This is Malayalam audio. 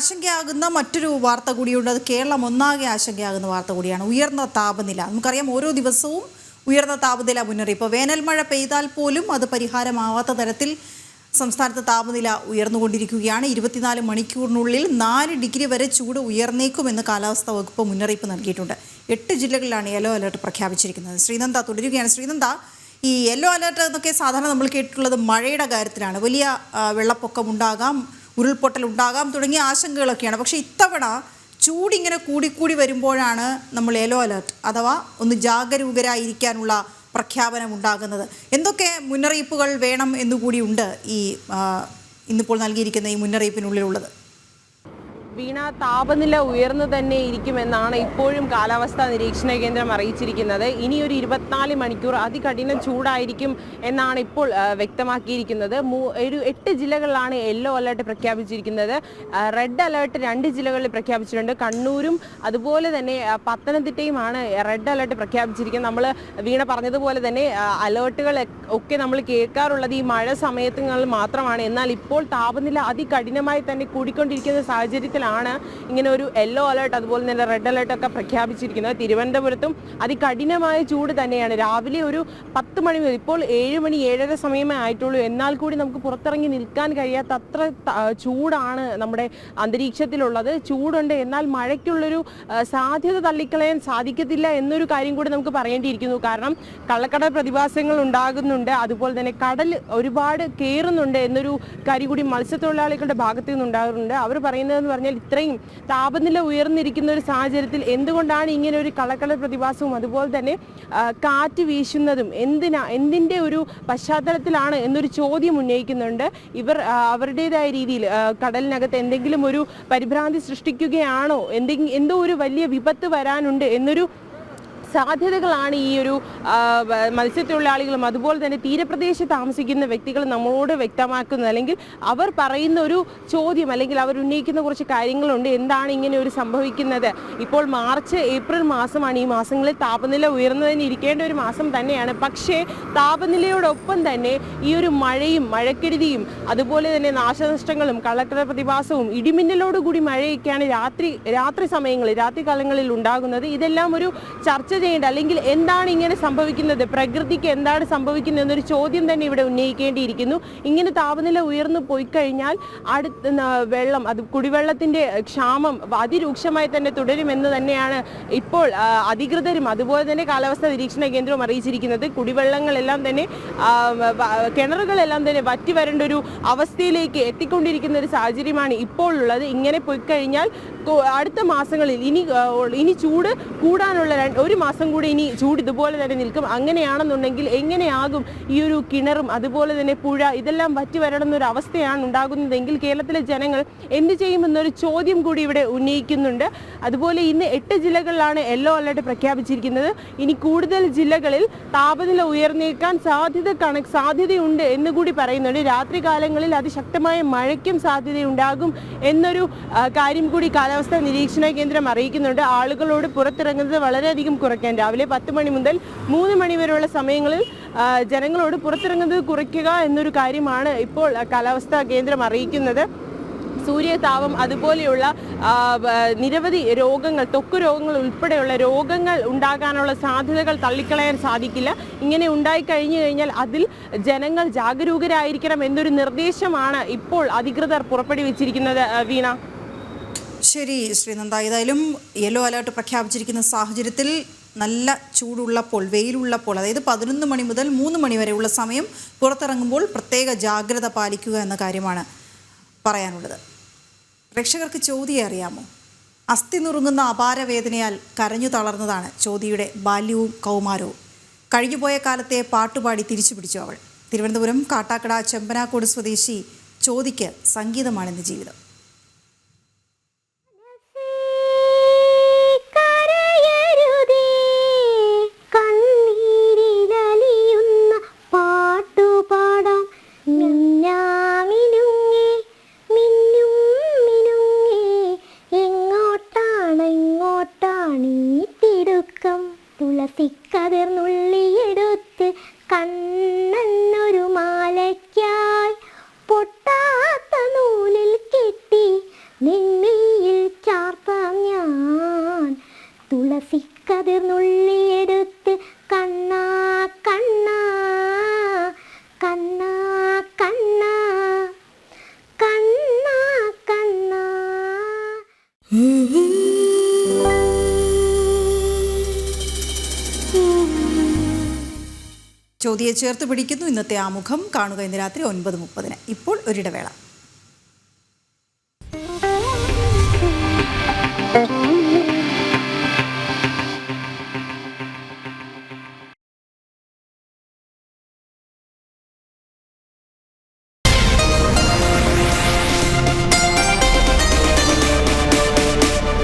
ആശങ്കയാകുന്ന മറ്റൊരു വാർത്ത കൂടിയുണ്ട്. അത് കേരളം ഒന്നാകെ ആശങ്കയാകുന്ന വാർത്ത കൂടിയാണ്. ഉയർന്ന താപനില. നമുക്കറിയാം ഓരോ ദിവസവും ഉയർന്ന താപനില മുന്നറിയിപ്പ്. വേനൽ മഴ പെയ്താൽ പോലും അത് പരിഹാരമാവാത്ത തരത്തിൽ സംസ്ഥാനത്ത് താപനില ഉയർന്നുകൊണ്ടിരിക്കുകയാണ്. ഇരുപത്തിനാല് മണിക്കൂറിനുള്ളിൽ നാല് ഡിഗ്രി വരെ ചൂട് ഉയർന്നേക്കുമെന്ന് കാലാവസ്ഥാ വകുപ്പ് മുന്നറിയിപ്പ് നൽകിയിട്ടുണ്ട്. എട്ട് ജില്ലകളിലാണ് യെല്ലോ അലർട്ട് പ്രഖ്യാപിച്ചിരിക്കുന്നത്. ശ്രീനന്ദ തുടരുകയാണ്. ശ്രീനന്ദ ഈ യെല്ലോ അലർട്ട് എന്നൊക്കെ സാധാരണ നമ്മൾ കേട്ടിട്ടുള്ളത് മഴയുടെ കാര്യത്തിലാണ്. വലിയ വെള്ളപ്പൊക്കമുണ്ടാകാം ഉരുൾപൊട്ടൽ ഉണ്ടാകാം തുടങ്ങിയ ആശങ്കകളൊക്കെയാണ്. പക്ഷേ ഇത്തവണ ചൂടിങ്ങനെ കൂടിക്കൂടി വരുമ്പോഴാണ് നമ്മൾ യെല്ലോ അലേർട്ട് അഥവാ ഒന്ന് ജാഗരൂകരായിരിക്കാനുള്ള പ്രഖ്യാപനം ഉണ്ടാകുന്നത്. എന്തൊക്കെ മുന്നറിയിപ്പുകൾ വേണം എന്നുകൂടിയുണ്ട് ഈ ഇന്നിപ്പോൾ നൽകിയിരിക്കുന്ന ഈ മുന്നറിയിപ്പിനുള്ളിലുള്ളത്? വീണ താപനില ഉയർന്നു തന്നെ ഇരിക്കുമെന്നാണ് ഇപ്പോഴും കാലാവസ്ഥാ നിരീക്ഷണ കേന്ദ്രം അറിയിച്ചിരിക്കുന്നത്. ഇനി ഒരു ഇരുപത്തിനാല് മണിക്കൂർ അതികഠിന ചൂടായിരിക്കും എന്നാണ് ഇപ്പോൾ വ്യക്തമാക്കിയിരിക്കുന്നത്. ഒരു എട്ട് ജില്ലകളിലാണ് യെല്ലോ അലേർട്ട് പ്രഖ്യാപിച്ചിരിക്കുന്നത്. റെഡ് അലേർട്ട് രണ്ട് ജില്ലകളിൽ പ്രഖ്യാപിച്ചിട്ടുണ്ട്. കണ്ണൂരും അതുപോലെ തന്നെ പത്തനംതിട്ടയുമാണ് റെഡ് അലേർട്ട് പ്രഖ്യാപിച്ചിരിക്കുന്നത്. നമ്മൾ വീണ പറഞ്ഞതുപോലെ തന്നെ അലേർട്ടുകൾ ഒക്കെ നമ്മൾ കേൾക്കാറുള്ളത് ഈ മഴ സമയത്തുകളിൽ മാത്രമാണ്. എന്നാൽ ഇപ്പോൾ താപനില അതികഠിനമായി തന്നെ കൂടിക്കൊണ്ടിരിക്കുന്ന സാഹചര്യത്തിലാണ് ഇങ്ങനെ ഒരു യെല്ലോ അലേർട്ട് അതുപോലെ തന്നെ റെഡ് അലേർട്ട് ഒക്കെ പ്രഖ്യാപിച്ചിരിക്കുന്നത്. തിരുവനന്തപുരത്തും അതികഠിനമായ ചൂട് തന്നെയാണ്. രാവിലെ ഒരു പത്ത് മണി മുതൽ ഇപ്പോൾ ഏഴ് മണി ഏഴര സമയമേ ആയിട്ടുള്ളൂ. എന്നാൽ കൂടി നമുക്ക് പുറത്തിറങ്ങി നിൽക്കാൻ കഴിയാത്ത അത്ര ചൂടാണ് നമ്മുടെ അന്തരീക്ഷത്തിലുള്ളത്. ചൂടുണ്ട്. എന്നാൽ മഴയ്ക്കുള്ളൊരു സാധ്യത തള്ളിക്കളയാൻ സാധിക്കത്തില്ല എന്നൊരു കാര്യം കൂടി നമുക്ക് പറയേണ്ടിയിരിക്കുന്നു. കാരണം കള്ളക്കടൽ പ്രതിഭാസങ്ങൾ ഉണ്ടാകുന്നുണ്ട്. അതുപോലെ തന്നെ കടൽ ഒരുപാട് കയറുന്നുണ്ട് എന്നൊരു കാര്യം കൂടി മത്സ്യത്തൊഴിലാളികളുടെ ഭാഗത്തു നിന്നുണ്ടാകുന്നുണ്ട്. അവർ പറയുന്നതെന്ന് പറഞ്ഞാൽ ഇത്രയും താപനില ഉയർന്നിരിക്കുന്ന ഒരു സാഹചര്യത്തിൽ എന്തുകൊണ്ടാണ് ഇങ്ങനെ ഒരു കളക്കള പ്രതിഭാസവും അതുപോലെ തന്നെ കാറ്റ് വീശുന്നതും? എന്തിനാ എന്തിന്റെ ഒരു പശ്ചാത്തലത്തിലാണ് എന്നൊരു ചോദ്യം ഉന്നയിക്കുന്നുണ്ട്. ഇവർ അവരുടേതായ രീതിയിൽ കടലിനകത്ത് എന്തെങ്കിലും ഒരു പരിഭ്രാന്തി സൃഷ്ടിക്കുകയാണോ? എന്തെങ്കിലും എന്തോ ഒരു വലിയ വിപത്ത് വരാനുണ്ട് എന്നൊരു സാധ്യതകളാണ് ഈ ഒരു മത്സ്യത്തൊഴിലാളികളും അതുപോലെ തന്നെ തീരപ്രദേശത്ത് താമസിക്കുന്ന വ്യക്തികൾ നമ്മളോട് വ്യക്തമാക്കുന്നത്. അല്ലെങ്കിൽ അവർ പറയുന്ന ഒരു ചോദ്യം അല്ലെങ്കിൽ അവർ ഉന്നയിക്കുന്ന കുറച്ച് കാര്യങ്ങളുണ്ട്. എന്താണ് ഇങ്ങനെ ഒരു സംഭവിക്കുന്നത്? ഇപ്പോൾ മാർച്ച് ഏപ്രിൽ മാസമാണ്. ഈ മാസങ്ങളിൽ താപനില ഉയർന്നതിന് ഇരിക്കേണ്ട ഒരു മാസം തന്നെയാണ്. പക്ഷേ താപനിലയോടൊപ്പം തന്നെ ഈ ഒരു മഴയും മഴക്കെടുതിയും അതുപോലെ തന്നെ നാശനഷ്ടങ്ങളും കളക്ടർ പ്രതിഭാസവും ഇടിമിന്നലോടുകൂടി മഴയൊക്കെയാണ് രാത്രി രാത്രി സമയങ്ങളിൽ രാത്രി കാലങ്ങളിൽ ഉണ്ടാകുന്നത്. ഇതെല്ലാം ഒരു ചർച്ച ചെയ്യേണ്ട അല്ലെങ്കിൽ എന്താണ് ഇങ്ങനെ സംഭവിക്കുന്നത്? പ്രകൃതിക്ക് എന്താണ് സംഭവിക്കുന്നത് എന്നൊരു ചോദ്യം തന്നെ ഇവിടെ ഉന്നയിക്കേണ്ടിയിരിക്കുന്നു. ഇങ്ങനെ താപനില ഉയർന്നു പോയി കഴിഞ്ഞാൽ അടുത്ത വെള്ളം അത് കുടിവെള്ളത്തിന്റെ ക്ഷാമം അതിരൂക്ഷമായി തന്നെ തുടരുമെന്ന് തന്നെയാണ് ഇപ്പോൾ അധികൃതരും അതുപോലെ തന്നെ കാലാവസ്ഥാ നിരീക്ഷണ കേന്ദ്രവും അറിയിച്ചിരിക്കുന്നത്. കുടിവെള്ളങ്ങളെല്ലാം തന്നെ കിണറുകളെല്ലാം തന്നെ വറ്റി വരേണ്ട ഒരു അവസ്ഥയിലേക്ക് എത്തിക്കൊണ്ടിരിക്കുന്ന ഒരു സാഹചര്യമാണ് ഇപ്പോൾ ഉള്ളത് ഇങ്ങനെ പോയി കഴിഞ്ഞാൽ അടുത്ത മാസങ്ങളിൽ ഇനി ഇനി ചൂട് കൂടാനുള്ള ഒരു മാസം കൂടി ഇനി ചൂട് ഇതുപോലെ തന്നെ നിൽക്കും. അങ്ങനെയാണെന്നുണ്ടെങ്കിൽ എങ്ങനെയാകും ഈ ഒരു കിണറും അതുപോലെ തന്നെ പുഴ ഇതെല്ലാം വറ്റി എന്നൊരു അവസ്ഥയാണ് ഉണ്ടാകുന്നതെങ്കിൽ കേരളത്തിലെ ജനങ്ങൾ എന്ത് ചെയ്യുമെന്നൊരു ചോദ്യം കൂടി ഇവിടെ ഉന്നയിക്കുന്നുണ്ട്. അതുപോലെ ഇന്ന് എട്ട് ജില്ലകളിലാണ് യെല്ലോ അലർട്ട് പ്രഖ്യാപിച്ചിരിക്കുന്നത്. ഇനി കൂടുതൽ ജില്ലകളിൽ താപനില ഉയർന്നേക്കാൻ സാധ്യത സാധ്യതയുണ്ട് എന്ന് കൂടി പറയുന്നുണ്ട്. രാത്രി കാലങ്ങളിൽ അതിശക്തമായ മഴയ്ക്കും സാധ്യതയുണ്ടാകും എന്നൊരു കാര്യം കൂടി കാലാവസ്ഥാ നിരീക്ഷണ കേന്ദ്രം അറിയിക്കുന്നുണ്ട്. ആളുകളോട് പുറത്തിറങ്ങുന്നത് വളരെയധികം കുറയ്ക്കാൻ. രാവിലെ പത്ത് മണി മുതൽ മൂന്ന് മണി വരെയുള്ള സമയങ്ങളിൽ ജനങ്ങളോട് പുറത്തിറങ്ങുന്നത് കുറയ്ക്കുക എന്നൊരു കാര്യമാണ് ഇപ്പോൾ കാലാവസ്ഥാ കേന്ദ്രം അറിയിക്കുന്നത്. സൂര്യതാപം അതുപോലെയുള്ള നിരവധി രോഗങ്ങൾ ത്വക്ക് രോഗങ്ങൾ ഉൾപ്പെടെയുള്ള രോഗങ്ങൾ ഉണ്ടാകാനുള്ള സാധ്യതകൾ തള്ളിക്കളയാൻ സാധിക്കില്ല. ഇങ്ങനെ ഉണ്ടായി കഴിഞ്ഞു കഴിഞ്ഞാൽ അതിൽ ജനങ്ങൾ ജാഗരൂകരായിരിക്കണം എന്നൊരു നിർദ്ദേശമാണ് ഇപ്പോൾ അധികൃതർ പുറപ്പെടുവിച്ചിരിക്കുന്നത് വീണ. ശരി ശ്രീനന്ദ. ഏതായാലും യെല്ലോ അലേർട്ട് പ്രഖ്യാപിച്ചിരിക്കുന്ന സാഹചര്യത്തിൽ നല്ല ചൂടുള്ളപ്പോൾ വെയിലുള്ളപ്പോൾ അതായത് പതിനൊന്ന് മണി മുതൽ മൂന്ന് മണി വരെയുള്ള സമയം പുറത്തിറങ്ങുമ്പോൾ പ്രത്യേക ജാഗ്രത പാലിക്കുക എന്ന കാര്യമാണ് പറയാനുള്ളത്. പ്രേക്ഷകർക്ക് ചോദ്യം അറിയാമോ? അസ്ഥി നുറുങ്ങുന്ന അപാരവേദനയാൽ കരഞ്ഞു തളർന്നതാണ് ചോദ്യയുടെ ബാല്യവും കൗമാരവും. കഴിഞ്ഞുപോയ കാലത്തെ പാട്ടുപാടി തിരിച്ചു പിടിച്ചു അവൾ. തിരുവനന്തപുരം കാട്ടാക്കട ചെമ്പനാക്കോട് സ്വദേശി ചോദിക്ക് സംഗീതമാണെന്ന് ജീവിതം. കണ്ണെന്നൊരു മാലയ്ക്കായി പൊട്ടാത്ത നൂലിൽ കെട്ടി നിന്നിയിൽ ചാർത്ത ഞാൻ. കതിർ നുള്ളിയെടുത്ത് കണ്ണാ കണ്ണാ ചോദ്യയെ ചേർത്ത് പിടിക്കുന്നു. ഇന്നത്തെ ആമുഖം കാണുക ഇന്ന് രാത്രി ഒൻപത് മുപ്പതിന്. ഇപ്പോൾ ഒരിടവേള.